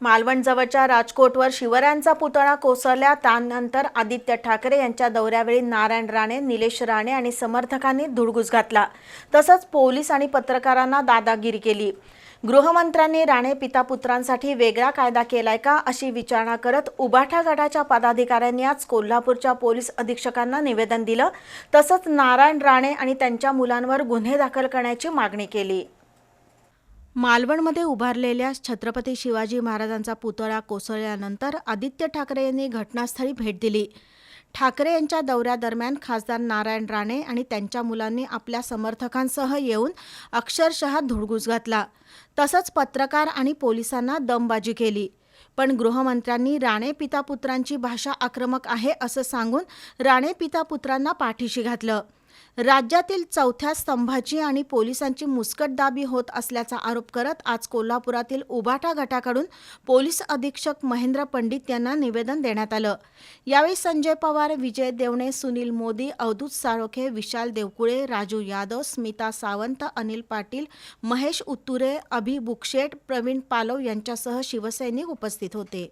मालवणजवळच्या राजकोटवर शिवरायांचा पुतळा कोसळल्या त्यानंतर आदित्य ठाकरे यांच्या दौऱ्यावेळी नारायण राणे निलेश राणे आणि समर्थकांनी धुडगूस घातला. तसंच पोलीस आणि पत्रकारांना दादागिरी केली. गृहमंत्र्यांनी राणे पिता पुत्रांसाठी वेगळा कायदा केलाय का अशी विचारणा करत उबाठा गटाच्या पदाधिकाऱ्यांनी आज कोल्हापूरच्या पोलीस अधीक्षकांना निवेदन दिलं. तसंच नारायण राणे आणि त्यांच्या मुलांवर गुन्हे दाखल करण्याची मागणी केली. मालवणमध्ये उभारलेल्या छत्रपती शिवाजी महाराजांचा पुतळा कोसळल्यानंतर आदित्य ठाकरे यांनी घटनास्थळी भेट दिली. ठाकरे यांच्या दौऱ्यादरम्यान खासदार नारायण राणे आणि त्यांच्या मुलांनी आपल्या समर्थकांसह येऊन अक्षरशः धुडगूस घातला. तसंच पत्रकार आणि पोलिसांना दमबाजी केली. पण गृहमंत्र्यांनी राणे पिता पुत्रांची भाषा आक्रमक आहे असं सांगून राणे पिता पुत्रांना पाठीशी घातलं. राज्यातील चौथ्या स्तंभाची आणि पोलिसांची मुस्कटदाबी होत असल्याचा आरोप करत आज कोल्हापुरातील उबाटा गटाकडून पोलीस अधीक्षक महेंद्र पंडित यांना निवेदन देण्यात आलं. यावेळी संजय पवार विजय देवणे सुनील मोदी अवधूत साळोखे विशाल देवकुळे राजू यादव स्मिता सावंत अनिल पाटील महेश उत्तुरे अभि बुकशेट प्रवीण पालव यांच्यासह शिवसैनिक उपस्थित होते.